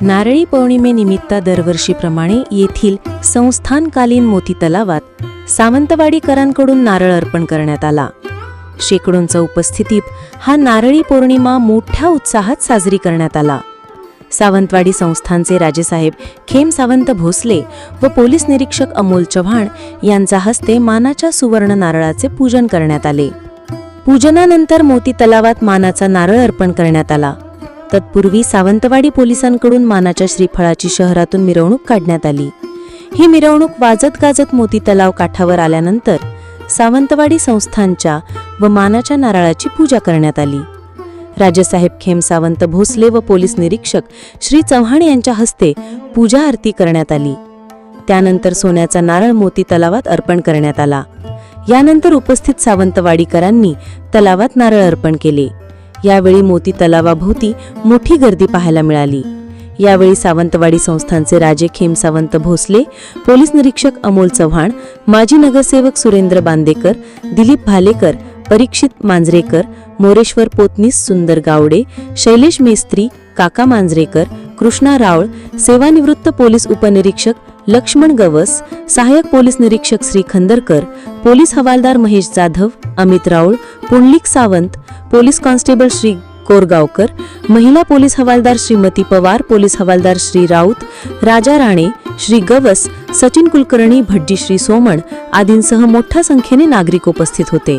नारळी पौर्णिमेनिमित्त दरवर्षीप्रमाणे येथील संस्थानकालीन मोती तलावात सावंतवाडीकरांकडून नारळ अर्पण करण्यात आला. शेकडोंच्या उपस्थितीत हा नारळी पौर्णिमा मोठ्या उत्साहात साजरी करण्यात आला. सावंतवाडी संस्थानचे राजेसाहेब खेम सावंत भोसले व पोलीस निरीक्षक अमोल चव्हाण यांच्या हस्ते मानाच्या सुवर्ण नारळाचे पूजन करण्यात आले. पूजनानंतर मोती तलावात मानाचा नारळ अर्पण करण्यात आला. तत्पूर्वी सावंतवाडी पोलिसांकडून मानाच्या श्रीफळाची शहरातून मिरवणूक काढण्यात आली. ही मिरवणूक वाजत गाजत मोती तलाव काठावर आल्यानंतर सावंतवाडी संस्थांच्या व मानाच्या नारळाची पूजा करण्यात आली. राजेसाहेब खेम सावंत भोसले व पोलीस निरीक्षक श्री चव्हाण यांच्या हस्ते पूजा आरती करण्यात आली. त्यानंतर सोन्याचा नारळ मोती तलावात अर्पण करण्यात आला. यानंतर उपस्थित सावंतवाडीकरांनी तलावात नारळ अर्पण केले. यावेळी मोती तलावाभोवती मोठी गर्दी पाहायला मिळाली. यावेळी सावंतवाडी संस्थानचे राजे खेम सावंत भोसले पोलीस निरीक्षक अमोल चव्हाण माजी नगरसेवक सुरेंद्र बांदेकर दिलीप भालेकर परीक्षित मांजरेकर मोरेश्वर पोतनीस सुंदर गावडे शैलेश मेस्त्री काका मांजरेकर कृष्णा रावळ सेवानिवृत्त पोलीस उपनिरीक्षक लक्ष्मण गवस सहाय्यक पोलीस निरीक्षक श्री खंदरकर पोलीस हवालदार महेश जाधव अमित राऊळ पुंडलिक सावंत पोलीस कॉन्स्टेबल श्री कोरगावकर महिला पोलीस हवालदार श्रीमती पवार पोलीस हवालदार श्री राऊत राजा राणे श्री गवस सचिन कुलकर्णी भटजी श्री सोमण आदींसह मोठ्या संख्येने नागरिक उपस्थित होते.